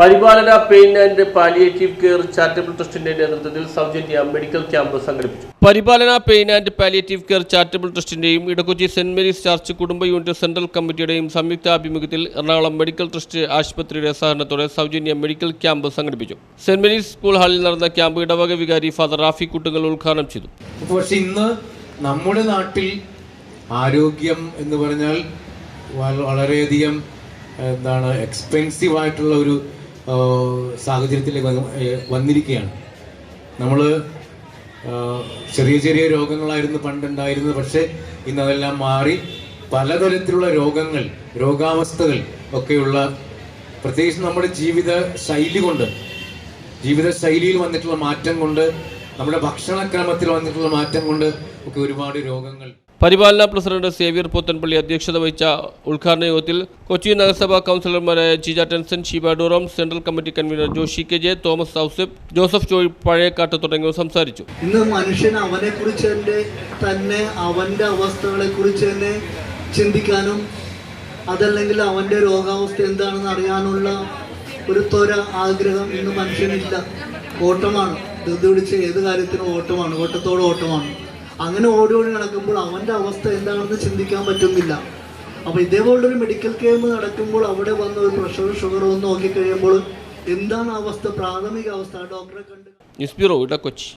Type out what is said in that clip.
Paripalana pain and palliative care charitable ട്രസ്റ്റിന്റെ നേതൃത്വത്തിൽ സൗജന്യ മെഡിക്കൽ ക്യാമ്പ് സംഘടിപ്പിച്ചു. Paripalana pain and palliative care charitable ട്രസ്റ്റിന്റെയും Edakochi saint Mary's church കുടുംബ unit central കമ്മിറ്റിയുടെയും സംയുക്ത ആഭിമുഖ്യത്തിൽ എറണാകുളം മെഡിക്കൽ ട്രസ്റ്റ് ആശുപത്രിയുടെ സഹകരണത്തോടെ സൗജന്യ മെഡിക്കൽ ക്യാമ്പ് സംഘടിപ്പിച്ചു. സെന്റ് മേരീസ് സ്കൂൾ ഹാളിൽ നടന്ന ക്യാമ്പ് ഇടവക വികാരി ഫാദർ റാഫി കുട്ടുകൾ ഉദ്ഘാടനം ചെയ്തു. പക്ഷെ ഇന്ന് നമ്മുടെ നാട്ടിൽ ആരോഗ്യം എന്ന് പറഞ്ഞാൽ വളരെയധികം എന്താണ് എക്സ്പെൻസീവ് ആയിട്ടുള്ള ഒരു സാഹചര്യത്തിലേക്ക് വന്ന്- വന്നിരിക്കുകയാണ്. നമ്മൾ ചെറിയ ചെറിയ രോഗങ്ങളായിരുന്നു പണ്ടുണ്ടായിരുന്നത്. പക്ഷേ ഇന്ന് അതെല്ലാം മാറി പലതരത്തിലുള്ള രോഗങ്ങൾ രോഗാവസ്ഥകൾ ഒക്കെയുള്ള പ്രത്യേകിച്ച് നമ്മുടെ ജീവിത ശൈലി കൊണ്ട് ജീവിത ശൈലിയിൽ വന്നിട്ടുള്ള മാറ്റം കൊണ്ട് നമ്മുടെ ഭക്ഷണക്രമത്തിൽ വന്നിട്ടുള്ള മാറ്റം കൊണ്ട് ഒക്കെ ഒരുപാട് രോഗങ്ങൾ പരിപാലന പ്രസിഡന്റ് സേവ്യർ പോത്തൻപള്ളി അധ്യക്ഷത വഹിച്ച ഉദ്ഘാടന യോഗത്തിൽ കൊച്ചി നഗരസഭാ കൗൺസിലർമാരായ Jija Tenson Sheeba ഡോറം central committee convener Joshi K J Thomas Ousaf Joseph Joy Pazhayakkattu തുടങ്ങിയവർ സംസാരിച്ചു. ഇന്ന് മനുഷ്യൻ അവനെ കുറിച്ച് തന്നെ അവന്റെ അവസ്ഥകളെ കുറിച്ച് തന്നെ ചിന്തിക്കാനും അതല്ലെങ്കിൽ അവന്റെ രോഗാവസ്ഥ എന്താണെന്ന് അറിയാനുള്ള ഒരു ത്വര ആഗ്രഹം ഇന്ന് മനുഷ്യനില്ല. ഓട്ടമാണ്. ധൃതി പിടിച്ച് ഏത് കാര്യത്തിനും ഓട്ടമാണ്. ഓട്ടത്തോട് ഓട്ടമാണ്. അങ്ങനെ ഓടി ഓടി നടക്കുമ്പോൾ അവന്റെ അവസ്ഥ എന്താണെന്ന് ചിന്തിക്കാൻ പറ്റുന്നില്ല. അപ്പൊ ഇതേപോലൊരു മെഡിക്കൽ ക്യാമ്പ് നടക്കുമ്പോൾ അവിടെ വന്ന ഒരു പ്രഷറും ഷുഗറും ഒന്ന് നോക്കിക്കഴിയുമ്പോൾ എന്താണ് അവസ്ഥ? പ്രാഥമിക അവസ്ഥ ഡോക്ടറെ കണ്ട് ഇടക്കൊച്ചി